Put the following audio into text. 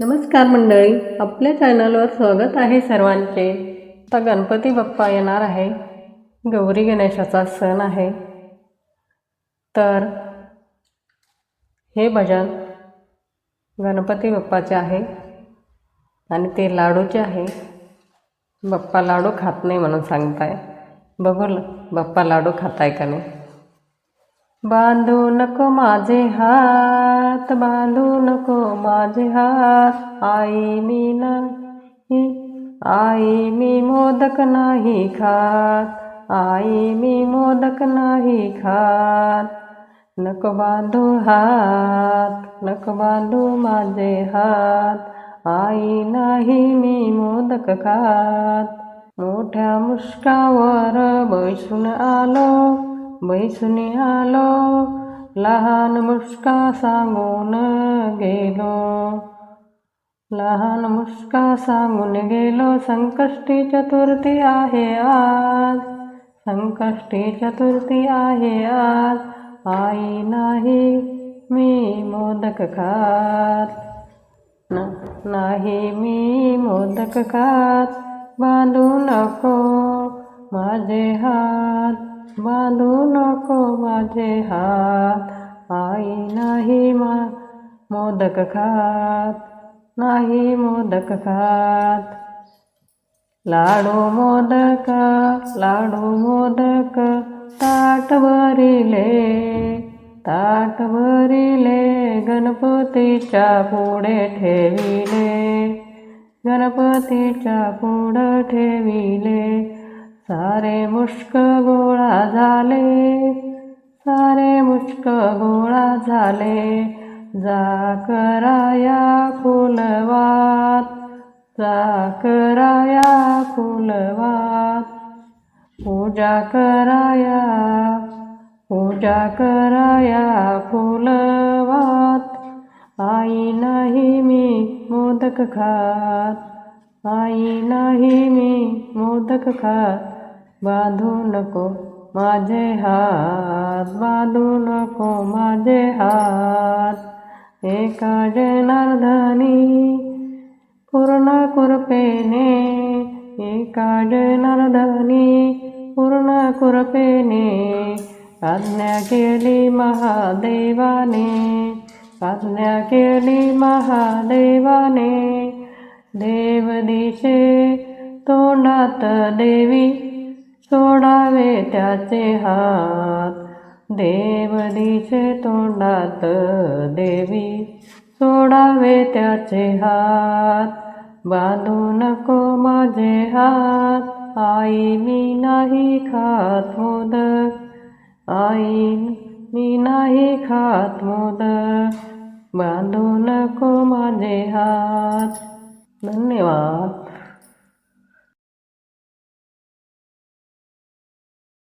नमस्कार मंडळी आपल्या चॅनलवर स्वागत आहे सर्वांचे. आता गणपती बाप्पा येणार आहे. गौरी गणेशाचा सण आहे. तर हे भजन गणपती बाप्पाचे आहे आणि ते लाडूचे आहे. बाप्पा लाडू खात नाही म्हणून सांगताय. बघू बाप्पा लाडू खाताय का नाही? बांधू नको माझे हात बांधू नको माझे हात. आई मी नाही आई मी मोदक नाही खात. आई मी मोदक नाही खात. नको बांधू हात नको बांधू माझे हात. आई नाही मी मोदक खात. मोठ्या मुष्कावर बैसून आलो. बैसुनी आलो लहान मुष्का सांगून गेलो. लहान मुष्का सांगून गेलो संकष्टी चतुर्थी आहे आज. संकष्टी चतुर्थी आहे आज. आई नाही मी मोदक खात. न नाही मी मोदक खात. बांधू नको माझे हात. बांधू नको माझे हात आई नाही मा मोदक खात नाही मोदक खात. लाडू मोदक लाडू मोदक ताट भरिले ताट भरिले गणपतीच्या पुढे ठेविले गणपतीच्या पुढं ठेविले. सारे मुष्क गोळा झाले. सारे मुष्क गोळा झाले. जा कराया फुलवात. जा कराया फुलवात. पूजा कराया पूजा कराया फुलवात. आई नाही मी मोदक खात. आई नाही मी मोदक खात. बांधू नको माझे हात बांधू नको माझे हात. एका जनार्दनी पूर्ण कृपेने एका जनार्दनी पूर्ण कृपेने आज्ञा केली महादेवाने आज्ञा केली महादेवाने. देव दिशे तोंडात देवी सोडावे त्याचे हात. देव तोंडात देवी सोडावे त्याचे हात. बांधू नको माझे हात. आई मी नाही खात मोदक. आई मी नाही खात मोदक. बांधू नको माझे हात. धन्यवाद.